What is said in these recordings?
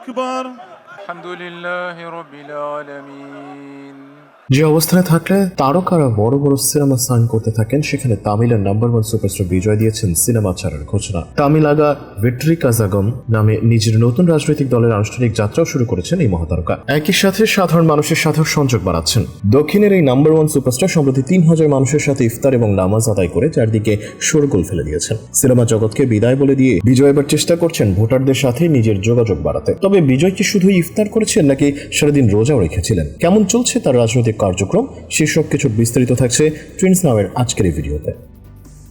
أكبر الحمد لله رب العالمين. যে অবস্থানে থাকলে তারকারা বড় বড় সিনেমা সাইন করতে থাকেন, সেখানে তামিলের নাম্বার ওয়ান সুপারস্টার বিজয় দিয়েছেন সিনেমা ছাড়ার ঘোষণা। তামিল আগা ভেট্রি কাজাগম নামে নিজের নতুন রাজনৈতিক দলের আনুষ্ঠানিক যাত্রাও শুরু করেছেন এই মহাতারকা। একই সাথে সাধারণ মানুষের সাথেও সংযোগ বাড়াচ্ছেন। দক্ষিণের এই নাম্বার ওয়ান সুপারস্টার সম্প্রতি তিন হাজার মানুষের সাথে ইফতার এবং নামাজ আদায় করে চারদিকে শোরগোল ফেলে দিয়েছেন। সিনেমা জগৎকে বিদায় বলে দিয়ে বিজয় এবার চেষ্টা করছেন ভোটারদের সাথে নিজের যোগাযোগ বাড়াতে। তবে বিজয় কি শুধু ইফতার করেছেন নাকি সারাদিন রোজাও রেখেছিলেন? কেমন চলছে তার রাজনৈতিক কার্যক্রম সেসব কিছু বিস্তারিত থাকছে ট্রেন্ডস নামের আজকের এই ভিডিওতে।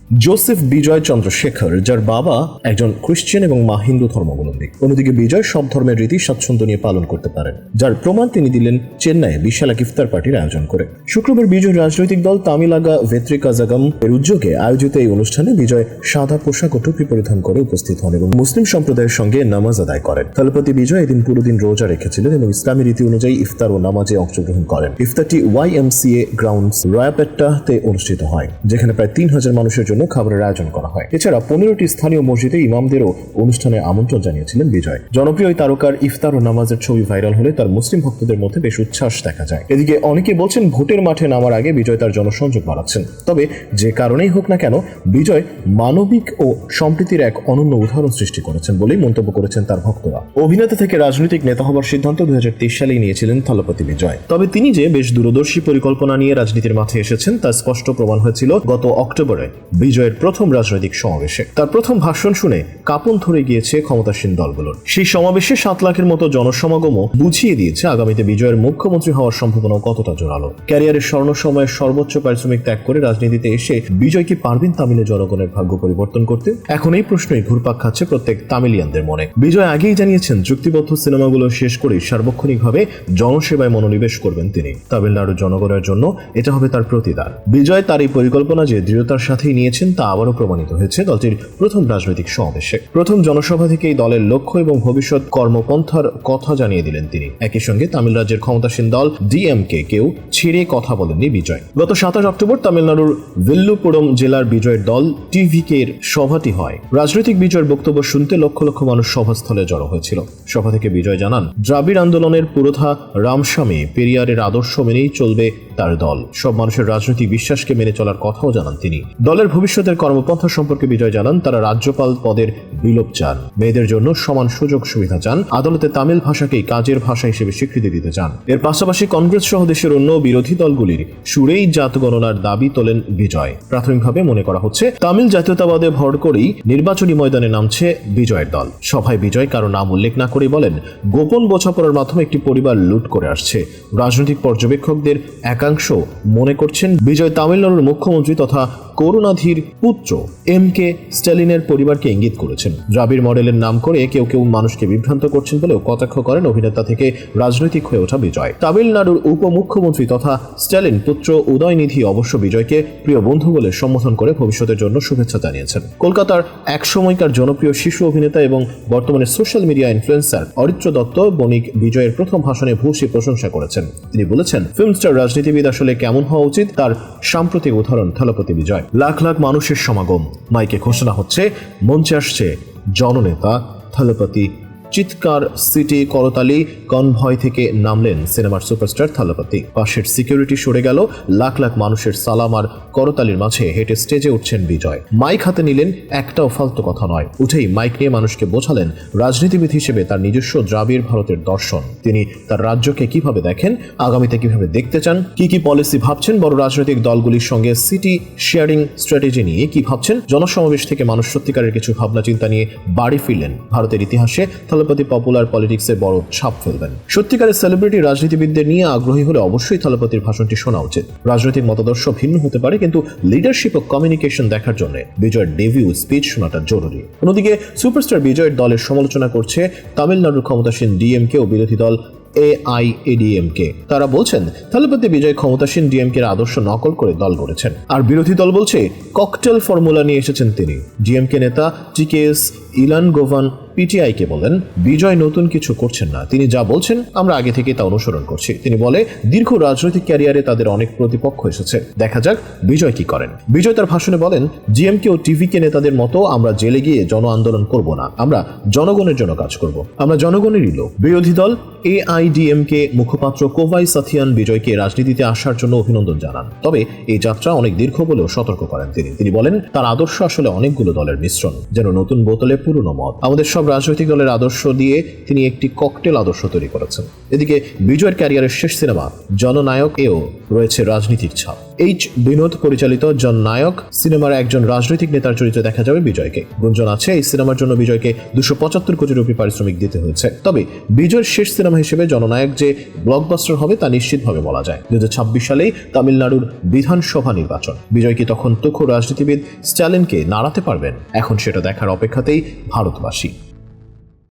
জোসেফ বিজয় চন্দ্রশেখর যার বাবা একজন খ্রিস্টান এবং মা হিন্দু ধর্মাবলম্বী। অন্যদিকে বিজয় সব ধর্মের রীতি স্বাচ্ছন্দ্য নিয়ে পালন করতে পারেন, যার প্রমাণ তিনি দিলেন চেন্নাইয়ে বিশাল এক ইফতার পার্টির আয়োজন করে। শুক্রবার বিজয় রাজনৈতিক দল তামিলাগা ভেত্রি কাজাগাম এর উদ্যোগে আয়োজিত এই অনুষ্ঠানে বিজয় সাদা পোশাক ও টুপি পরিধান করে উপস্থিত হন এবং মুসলিম সম্প্রদায়ের সঙ্গে নামাজ আদায় করেন। তলপতি বিজয় এদিন পুরো দিন রোজা রেখেছিলেন এবং ইসলামী রীতি অনুযায়ী ইফতার ও নামাজে অংশগ্রহণ করেন। ইফতারটি Y M C A grounds রয়াপেট্টাতে অনুষ্ঠিত হয়, যেখানে প্রায় তিন হাজার মানুষের জন্য খাবারের আয়োজন করা হয়। এছাড়া পনেরোটি স্থানীয় মসজিদে ইমামদেরও অনুষ্ঠানে আমন্ত্রণ জানিয়েছিলেন বিজয়। জনপ্রিয় তারকার ইফতার ও নামাজের ছবি ভাইরাল হলে তার মুসলিম ভক্তদের মধ্যে বেশ উচ্ছ্বাস দেখা যায়। এদিকে অনেকে বলছেন ভোটের মাঠে নামার আগে বিজয় তার জনসংযোগ বাড়াচ্ছেন। তবে যে কারণেই হোক না কেন, বিজয় মানবিক ও সম্প্রীতির এক অনন্য উদাহরণ সৃষ্টি করেছেন বলেই মন্তব্য করেছেন তার ভক্তরা। অভিনেতা থেকে রাজনৈতিক নেতা হবার সিদ্ধান্ত দুই সালেই নিয়েছিলেন থলপতি বিজয়। তবে তিনি যে বেশ দূরদর্শী পরিকল্পনা নিয়ে রাজনীতির মাঠে এসেছেন, তা স্পষ্ট প্রমাণ হয়েছিল গত অক্টোবরে। বিজয়ের প্রথম রাজনৈতিক সমাবেশে। তার প্রথম ভাষণ শুনে কাপন ধরে গিয়েছে ক্ষমতাসীন দলগুলোর। সেই সমাবেশে সাত লাখের মতো জনসমাগমও বুঝিয়ে দিয়েছে আগামীতে বিজয়ের মুখ্যমন্ত্রী হওয়ার সম্ভাবনা কতটা জোরালো। ক্যারিয়ারের স্বর্ণ সময়ের সর্বোচ্চ পারিশ্রমিক ত্যাগ করে রাজনীতিতে এসে বিজয় কি পারবেন তামিলের জনগণের ভাগ্য পরিবর্তন করতে? এখন এই প্রশ্নই ঘুরপাক খাচ্ছে প্রত্যেক তামিলিয়ানদের মনে। বিজয় আগেই জানিয়েছেন চুক্তিবদ্ধ সিনেমাগুলো শেষ করে সার্বক্ষণিকভাবে জনসেবায় মনোনিবেশ করবেন তিনি। তামিলনাড়ুর জনগণের জন্য এটা হবে তার প্রতিদান। বিজয় তার এই পরিকল্পনা যে দৃঢ়তার সাথেই নিয়েছেন তা আবারও প্রমাণিত হয়েছে দলটির প্রথম রাজনৈতিক সমাবেশে। প্রথম জনসভা থেকেই দলের লক্ষ্য এবং ভবিষ্যৎ কর্মপন্থার কথা জানিয়ে দিলেন তিনি। একই সঙ্গে তামিল রাজ্যের ক্ষমতাসীন দল ডিএমকে কেউ ছেড়ে কথা বলেননি বিজয়। গত সাতাশ অক্টোবর তামিলনাড়ুর ভিল্লুপুরম জেলার বিজয়ের দল টিভিকে এর সভাটি হয়। রাজনৈতিক বিজয়ের বক্তব্য শুনতে লক্ষ লক্ষ মানুষ সভাস্থলে জড়ো হয়েছিল। সভা থেকে বিজয় জানান, দ্রাবিড় আন্দোলনের পুরোধা রামস্বামী পেরিয়ারের আদর্শ মেনেই চলবে তার দল। সব মানুষের রাজনৈতিক বিশ্বাসকে মেনে চলার কথাও জানান তিনি। দলের ভবিষ্যতের কর্মপন্থা সম্পর্কে বিজয় জানান, তারা রাজ্যপাল পদের বিলোপ চান। মেয়েদের জন্য সমান সুযোগ সুবিধা চান। আদালতে তামিল ভাষাকেই কাজের ভাষা হিসেবে স্বীকৃতি দিতে চান। এর পাশাপাশি কংগ্রেস সহ দেশের অন্য বিরোধী দলগুলির সুরেই জাত গণনার দাবি তোলেন বিজয়। প্রাথমিকভাবে মনে করা হচ্ছে, তামিল জাতীয়তাবাদে ভর করেই নির্বাচনী ময়দানে নামছে বিজয়ের দল। সভায় বিজয় কারও নাম উল্লেখ না করে বলেন, গোপন বোঝাপড়ার মাধ্যমে একটি পরিবার লুট করে আসছে। রাজনৈতিক পর্যবেক্ষকদের একাংশ মনে করছেন, বিজয় তামিলনাড়ুর মুখ্যমন্ত্রী তথা করুণাধীর পুত্র এম কে স্ট্যালিনের পরিবারকে ইঙ্গিত করেছেন। দ্রাবিড় মডেলের নাম করে কেউ কেউ মানুষকে বিভ্রান্ত করছেন বলেও কটাক্ষ করেন অভিনেতা থেকে রাজনৈতিক হয়ে ওঠা বিজয়। তামিলনাড়ুর উপমুখ্যমন্ত্রী তথা স্ট্যালিন পুত্র উদয়নিধি অবশ্য বিজয়কে প্রিয় বন্ধু বলে সম্বোধন করে ভবিষ্যতের জন্য শুভেচ্ছা জানিয়েছেন। কলকাতার এক সময়কার জনপ্রিয় শিশু অভিনেতা এবং বর্তমানে social media influencer Aritra Dutta Banik বিজয়ের প্রথম ভাষণে ভূষী প্রশংসা করেছেন। তিনি বলেছেন, ফিল্ম স্টার রাজনীতিবিদ আসলে কেমন হওয়া উচিত? তার সাম্প্রতিক উদাহরণ থলপতি বিজয়। লাখ লাখ মানুষের সমাগম। মাইকে ঘোষণা হচ্ছে, মঞ্চে আসছে জননেতা থলপতি চিৎকার সিটি করতালি কনভয় থেকে নামলেন সিনেমার সুপারস্টার থালাপতি। পাশের সিকিউরিটি সরে গেল, লাখ লাখ মানুষের সালাম আর করতালির মাঝে হেঁটে স্টেজে উঠছেন বিজয়। মাইক হাতে নিলেন, একটাও ফালতু কথা নয়। উঠেই মাইক নিয়ে মানুষকে বোঝালেন, রাজনীতিবিদ হিসেবে তার নিজস্ব দ্রাবিড় ভারতের দর্শন। তিনি তার রাজ্যকে কীভাবে দেখেন, আগামীতে কীভাবে দেখতে চান, কি কি পলিসি ভাবছেন বড় রাজনৈতিক দলগুলির সঙ্গে সিটি শেয়ারিং স্ট্র্যাটেজি নিয়ে কি ভাবছেন? জনসমাবেশ থেকে মানুষ সত্যিকারের কিছু ভাবনা চিন্তা নিয়ে বাড়ি ফিরলেন। ভারতের ইতিহাসে থলপতি পপুলার পলিটিক্সে বড় ছাপ ফেলবেন। সত্যিকারের সেলিব্রিটি রাজনীতিবিদদের নিয়ে আগ্রহী হলে অবশ্যই থলপতির ভাষণটি শোনা উচিত। রাজনৈতিক মতাদর্শ ভিন্ন হতে পারে, কিন্তু লিডারশিপ ও কমিউনিকেশন দেখার জন্য বিজয়ের ডেভিউ স্পিচ শোনাটা জরুরি। অন্যদিকে সুপারস্টার বিজয়ের দলের সমালোচনা করছে তামিলনাড়ুর ক্ষমতাসীন ডিএমকে ও বিরোধী দল এআইএডিএমকে তারা বলছেন, থালাপতি বিজয় ক্ষমতাসীন ডিএমকে আদর্শ নকল করে দল গড়েছেন। আর বিরোধী দল বলছে ককটেল ফর্মুলা নিয়ে এসেছেন তিনি। ডিএমকে নেতা টিকেএস ইলান গোভান পিটিআইকে বলেন, বিজয় নতুন কিছু করছেন না। তিনি যা বলছেন, আমরা আগে থেকে তা অনুসরণ করছি। তিনি বলে, দীর্ঘ রাজনৈতিক ক্যারিয়ারে তাদের অনেক প্রতিপক্ষ এসেছে। দেখা যাক বিজয় কি করেন। বিজয় তার ভাষণে বলেন, জিএমকে ও টিভিকে নেতাদের মতো আমরা জেলে গিয়ে জন আন্দোলন করব না। আমরা জনগণের জন্য কাজ করব। আমরা জনগণেরই লোক। বিরোধী দল এআইডিএমকে মুখপাত্র কোভাই সাথিয়ান বিজয়কে রাজনীতিতে আসার জন্য অভিনন্দন জানান। তবে এই যাত্রা অনেক দীর্ঘ বলেও সতর্ক করেন তিনি। তিনি বলেন, তার আদর্শ আসলে অনেকগুলো দলের মিশ্রণ, যেন নতুন বোতলে পুরনো মত। আমাদের সব রাজনৈতিক দলের আদর্শ দিয়ে তিনি একটি ককটেল আদর্শ তৈরি করেছেন। এদিকে বিজয়ের ক্যারিয়ারের শেষ সিনেমা জননায়ক এও রয়েছে রাজনীতিক ছাপ। এইচ বিনোদ পরিচালিত জননায়ক সিনেমার একজন রাজনৈতিক নেতার চরিত্রে দেখা যাবে বিজয়কে। গুঞ্জন আছে, এই সিনেমার জন্য বিজয়কে দুশো পঁচাত্তর কোটি রুপি পারিশ্রমিক দিতে হয়েছে। তবে বিজয়ের শেষ সিনেমা হিসেবে জননায়ক যে ব্লকবাস্টার হবে তা নিশ্চিতভাবে বলা যায়। দু সালেই তামিলনাড়ুর বিধানসভা নির্বাচন। বিজয় কি তখন তুখো রাজনীতিবিদ স্ট্যালিনকে নাড়াতে পারবেন? এখন সেটা দেখার অপেক্ষাতেই ভারতবাসী।